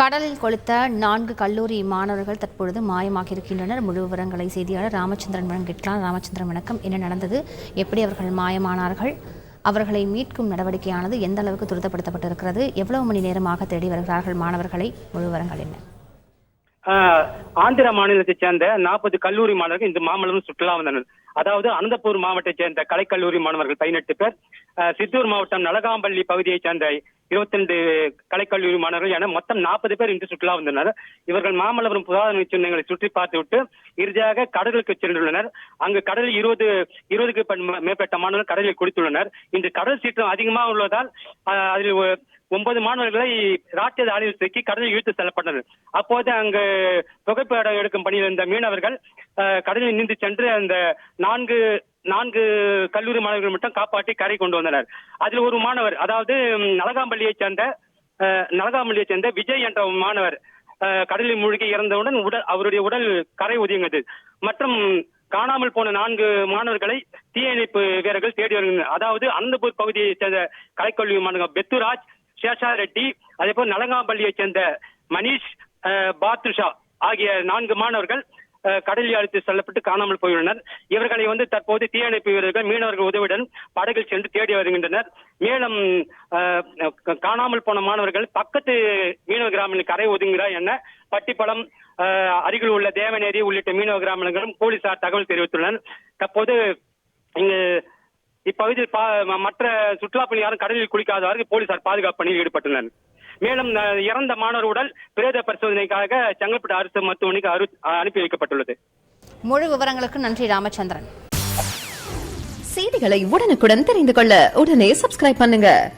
கடலில் கொளுத்த நான்கு கல்லூரி மாணவர்கள் தற்பொழுது மாயமாக இருக்கின்றனர் முழு விவரங்களை செய்தியாளர் ராமச்சந்திரன் வழங்கிட்டார் ராமச்சந்திரன் வணக்கம். என்ன நடந்தது? எப்படி அவர்கள் மாயமானார்கள்? அவர்களை மீட்கும் நடவடிக்கையானது எந்த அளவுக்கு துரிதப்படுத்தப்பட்டிருக்கிறது? எவ்வளவு மணி நேரமாக தேடி வருகிறார்கள் மாணவர்களை? முழு விவரங்கள் என்ன? ஆஹ் ஆந்திர மாநிலத்தைச் சேர்ந்த நாற்பது கல்லூரி மாணவர்கள் இந்த மாமல்லம் சுற்றுலா வந்தனர். அதாவது அனந்தபூர் மாவட்டத்தைச் சேர்ந்த கலைக்கல்லூரி மாணவர்கள் பதினெட்டு பேர் சித்தூர் மாவட்டம் நலகாம்பள்ளி பகுதியைச் சேர்ந்த இருபத்தி ரெண்டு கலைக்கல்லூரி மாணவர்கள் என மொத்தம் நாற்பது பேர் இன்று சுற்றுலா வந்தனர். இவர்கள் மாமல்லபுரம் புராதன சின்னங்களை சுற்றி பார்த்துவிட்டு இறுதியாக கடலுக்கு சென்றுள்ளனர். அங்கு கடலில் இருபது இருபதுக்கு மேற்பட்ட மாணவர்கள் கடலில் குடித்துள்ளனர் இன்று கடல் சீற்றம் அதிகமாக உள்ளதால் அதில் ஒ- ஒன்பது மாணவர்களை ராட்டியத ஆலையில் சிக்கி கடலில் இழுத்து செல்லப்பட்டது. அப்போது அங்கு புகைப்படம் எடுக்கும் பணியில் இருந்த மீனவர்கள் கடலில் நீந்து சென்று அந்த நான்கு நான்கு கல்லூரி மாணவர்கள் மட்டும் காப்பாற்றி கரை கொண்டு வந்தனர். அதில் ஒரு மாணவர் அதாவது நலகாம்பள்ளியைச் சேர்ந்த நலகாம்பள்ளியைச் சேர்ந்த விஜய் என்ற மாணவர் ஆஹ், கடலில் மூழ்கி இறந்தவுடன் உடல் அவருடைய உடல் கரை ஒதுங்கியது. மற்றும் காணாமல் போன நான்கு மாணவர்களை தீயணைப்பு வீரர்கள் தேடி வருகின்றனர். அதாவது அனந்தபூர் பகுதியைச் சேர்ந்த கலைக்கல்வி மாணவர் பெத்துராஜ் சேஷா ரெட்டி அதே போல் நலங்காம்பள்ளியைச் சேர்ந்த மணீஷ் பாத்ருஷா ஆகிய நான்கு மாணவர்கள் கடலில் அழைத்து செல்லப்பட்டு காணாமல் போயுள்ளனர். இவர்களை வந்து தற்போது தீயணைப்பு வீரர்கள் மீனவர்கள் உதவியுடன் படகில் சென்று தேடி வருகின்றனர். மேலும் அஹ், காணாமல் போன மாணவர்கள் பக்கத்து மீனவ கிராமங்களில் கரை ஒதுங்கிறார் என பட்டிப்பளம் அருகில் உள்ள தேவநேரி உள்ளிட்ட மீனவ கிராமங்களும் போலீசார் தகவல் தெரிவித்துள்ளனர். தற்போது இங்கு இப்பகுதியில் ம- மற்ற சுற்றுலா பணியாரும் கடலில் குளிக்காதவாறு போலீசார் பாதுகாப்பு பணியில் ஈடுபட்டுள்ளனர். மேலும் இறந்த மாணவர் உடல் பிரேத பரிசோதனைக்காக செங்கல்பட்டு அரசு மருத்துவமனைக்கு அரு- அனுப்பி வைக்கப்பட்டுள்ளது. முழு விவரங்களுக்கு நன்றி ராமச்சந்திரன். செய்திகளை உடனுக்குடன் தெரிந்து கொள்ள உடனே சப்ஸ்கிரைப் பண்ணுங்க.